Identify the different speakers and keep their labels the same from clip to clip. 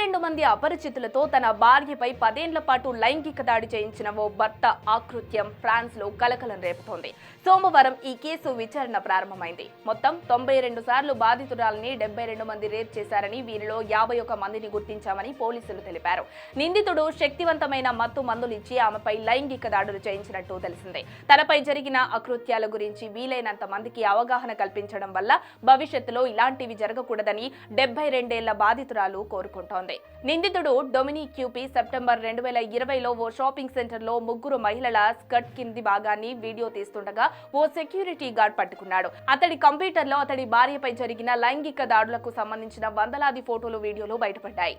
Speaker 1: రెండు మంది అపరిచితులతో తన భార్యపై పదేండ్ల పాటు లైంగిక దాడి చేయించిన ఓ భర్త ఆకృత్యం. ఫ్రాన్స్లో కలకలం రేపుతోంది. సోమవారం ఈ కేసు విచారణ ప్రారంభమైంది. మొత్తం తొంభై రెండు సార్లు బాధితురాలని డెబ్బై రెండు మంది రేప్ చేశారని వీరిలో యాభై ఒక మందిని గుర్తించామని పోలీసులు తెలిపారు. నిందితుడు శక్తివంతమైన మత్తు మందులు ఇచ్చి ఆమెపై లైంగిక దాడులు చేయించినట్టు తెలిసిందే. తనపై జరిగిన అకృత్యాల గురించి వీలైనంత మందికి అవగాహన కల్పించడం వల్ల భవిష్యత్తులో ఇలాంటివి జరగకూడదని డెబ్బై రెండేళ్ళ బాధితురాలు కోరుకుంటోంది. నిందితుడు డొమినిక్ క్యూపీ సెప్టెంబర్ రెండు వేల ఇరవైలో ఓ షాపింగ్ సెంటర్లో ముగ్గురు మహిళల స్కర్ట్ కింది భాగాన్ని వీడియో తీస్తుండగా ఓ సెక్యూరిటీ గార్డ్ పట్టుకున్నాడు. అతడి కంప్యూటర్లో అతడి భార్యపై జరిగిన లైంగిక దాడులకు సంబంధించిన వందలాది ఫోటోలు వీడియోలు బయటపడ్డాయి.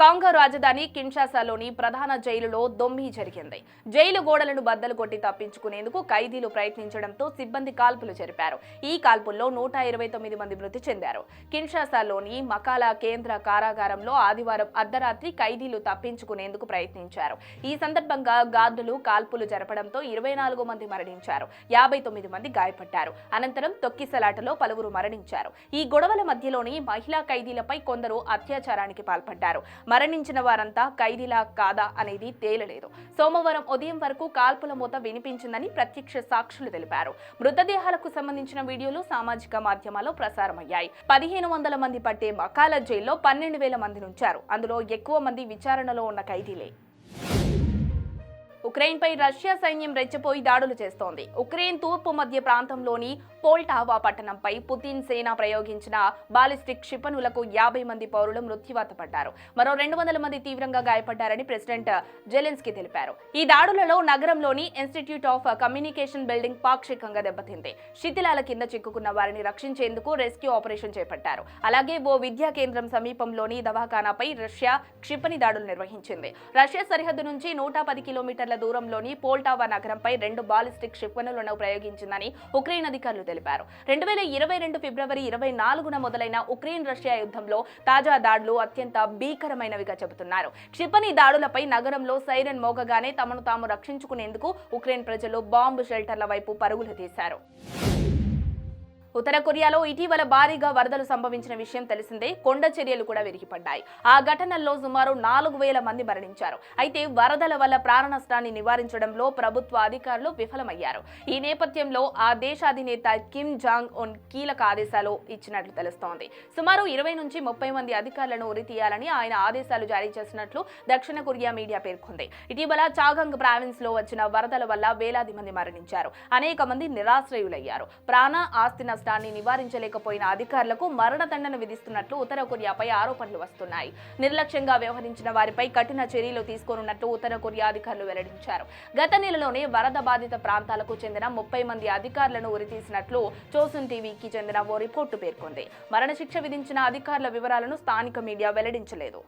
Speaker 1: కాంగో రాజధాని కిన్షాసాలోని ప్రధాన జైలులో దొమ్మి జరిగింది. జైలు గోడలను బద్దలు కొట్టి తప్పించుకునేందుకు ఖైదీలు ప్రయత్నించడంతో సిబ్బంది కాల్పులు జరిపారు. ఈ కాల్పుల్లో నూట ఇరవై తొమ్మిది మంది మృతి చెందారు. కిన్షాసాలోని మకాలా కేంద్ర కారాగారంలో ఆదివారం అర్ధరాత్రి ఖైదీలు తప్పించుకునేందుకు ప్రయత్నించారు. ఈ సందర్భంగా గార్డులు కాల్పులు జరపడంతో ఇరవై నాలుగు మంది మరణించారు. యాభై తొమ్మిది మంది గాయపడ్డారు. అనంతరం తొక్కిసలాటలో పలువురు మరణించారు. ఈ గొడవల మధ్యలోని మహిళా ఖైదీలపై కొందరు అత్యాచారానికి పాల్పడ్డారు. మరణించిన వారంతా ఖైదీలా కాదా అనేది తేలలేదు. సోమవారం ఉదయం వరకు కాల్పుల మూత వినిపించిందని ప్రత్యక్ష సాక్షులు తెలిపారు. మృతదేహాలకు సంబంధించిన వీడియోలు సామాజిక మాధ్యమాల్లో ప్రసారమయ్యాయి. పదిహేను వందల మంది పట్టే మకాల జైల్లో పన్నెండు వేల మంది ఉంచారు అందులో ఎక్కువ మంది విచారణలో ఉన్న ఖైదీలే. ఉక్రెయిన్పై రష్యా సైన్యం రెచ్చిపోయి దాడులు చేస్తోంది. ఉక్రెయిన్ తూర్పు మధ్య ప్రాంతంలోని పోల్టావా పట్టణంపై పుతిన్ సేన ప్రయోగించిన బాలిస్టిక్ క్షిపణులకు యాభై మంది పౌరులు మృత్యువాత పడ్డారు. మరో రెండు వందల మంది తీవ్రంగా గాయపడ్డారని ప్రెసిడెంట్ జెలెన్స్కీ తెలిపారు. ఈ దాడులలో నగరంలోని ఇన్స్టిట్యూట్ ఆఫ్ కమ్యూనికేషన్ బిల్డింగ్ పాక్షికంగా దెబ్బతింది. శిథిలాల కింద చిక్కుకున్న వారిని రక్షించేందుకు రెస్క్యూ ఆపరేషన్ చేపట్టారు. అలాగే ఓ విద్యా కేంద్రం సమీపంలోని దవాఖానాపై రష్యా క్షిపణి దాడులు నిర్వహించింది. రష్యా సరిహద్దు నుంచి నూట పది కిలోమీటర్ల దూరంలోని పోల్టావా నగరంపై రెండు బాలిస్టిక్ క్షిపణులను ప్రయోగించిందని ఉక్రెయిన్ అధికారులు తెలిపారు. రెండు వేల ఇరవై రెండు ఫిబ్రవరి ఇరవై నాలుగున మొదలైన ఉక్రెయిన్ రష్యా యుద్ధంలో తాజా దాడులు అత్యంత భీకరమైనవిగా చెబుతున్నారు. క్షిపణి దాడులపై నగరంలో సైరన్ మోగగానే తమను తాము రక్షించుకునేందుకు ఉక్రెయిన్ ప్రజలు బాంబు షెల్టర్ల వైపు పరుగులు తీశారు. ఉత్తర కొరియాలో ఇటీవల భారీగా వరదలు సంభవించిన విషయం తెలిసిందే. కొండ చర్యలు కూడా విరిగిపడ్డాయి. ఆ ఘటనల్లో సుమారు నాలుగు వేల మంది మరణించారు. అయితే వరదల వల్ల ప్రాణ నష్టాన్ని నివారించడంలో ప్రభుత్వ అధికారులు విఫలమయ్యారు. ఈ నేపథ్యంలో ఆ దేశ అధినేత కిమ్ జాంగ్ ఉన్ కీలక ఆదేశాలు ఇచ్చినట్లు తెలుస్తోంది. సుమారు ఇరవై నుంచి ముప్పై మంది అధికారులను ఉరితీయాలని ఆయన ఆదేశాలు జారీ చేసినట్లు దక్షిణ కొరియా మీడియా పేర్కొంది. ఇటీవల చాగంగ్ ప్రావిన్స్లో వచ్చిన వరదల వల్ల వేలాది మంది మరణించారు. అనేక మంది నిరాశ్రయులయ్యారు. ప్రాణ ఆస్తి నష్టాన్ని నివారించలేకపోయిన అధికారులకు మరణదండన విధిస్తున్నట్లు ఉత్తర కొరియాపై ఆరోపణలు వస్తున్నాయి. నిర్లక్ష్యంగా వ్యవహరించిన వారిపై కఠిన చర్యలు తీసుకోనున్నట్లు ఉత్తర కొరియా అధికారులు వెల్లడించారు. గత నెలలోనే వరద బాధిత ప్రాంతాలకు చెందిన ముప్పై మంది అధికారులను ఉరితీసినట్లు చోసున్ టీవీకి చెందిన ఓ రిపోర్టు పేర్కొంది. మరణశిక్ష విధించిన అధికారుల వివరాలను స్థానిక మీడియా వెల్లడించలేదు.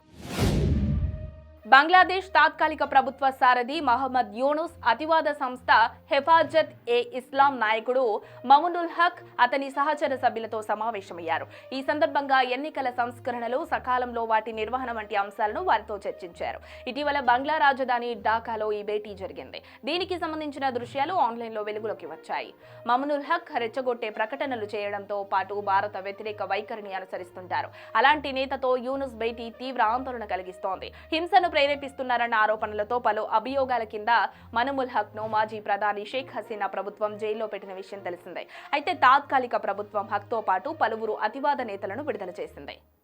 Speaker 1: బంగ్లాదేశ్ తాత్కాలిక ప్రభుత్వ సారథి మహమ్మద్ యూనుస్ అతివాద సంస్థ హెఫాజత్ ఏ ఇస్లాం నాయకుడు మమునుల్ హక్ అతని సహచర సభ్యులతో సమావేశమయ్యారు. ఈ సందర్భంగా ఎన్నికల సంస్కరణలు సకాలంలో వాటి నిర్వహణ వంటి అంశాలను వారితో చర్చించారు. ఇటీవల బంగ్లా రాజధాని ఢాకాలో ఈ భేటీ జరిగింది. దీనికి సంబంధించిన దృశ్యాలు ఆన్లైన్లో వెలుగులోకి వచ్చాయి. మమునుల్ హక్ రెచ్చగొట్టే ప్రకటనలు చేయడంతో పాటు భారత వ్యతిరేక వైఖరిని అనుసరిస్తుంటారు. అలాంటి నేతతో యూనుస్ భేటీ తీవ్ర ఆందోళన కలిగిస్తోంది. హింసను ప్రేరేపిస్తున్నారన్న ఆరోపణలతో పలు అభియోగాల కింద మనుముల్ హక్ను మాజీ ప్రధాని షేక్ హసీనా ప్రభుత్వం జైల్లో పెట్టిన విషయం తెలిసిందే. అయితే తాత్కాలిక ప్రభుత్వం హక్తో పాటు పలువురు అతివాద నేతలను విడుదల చేసింది.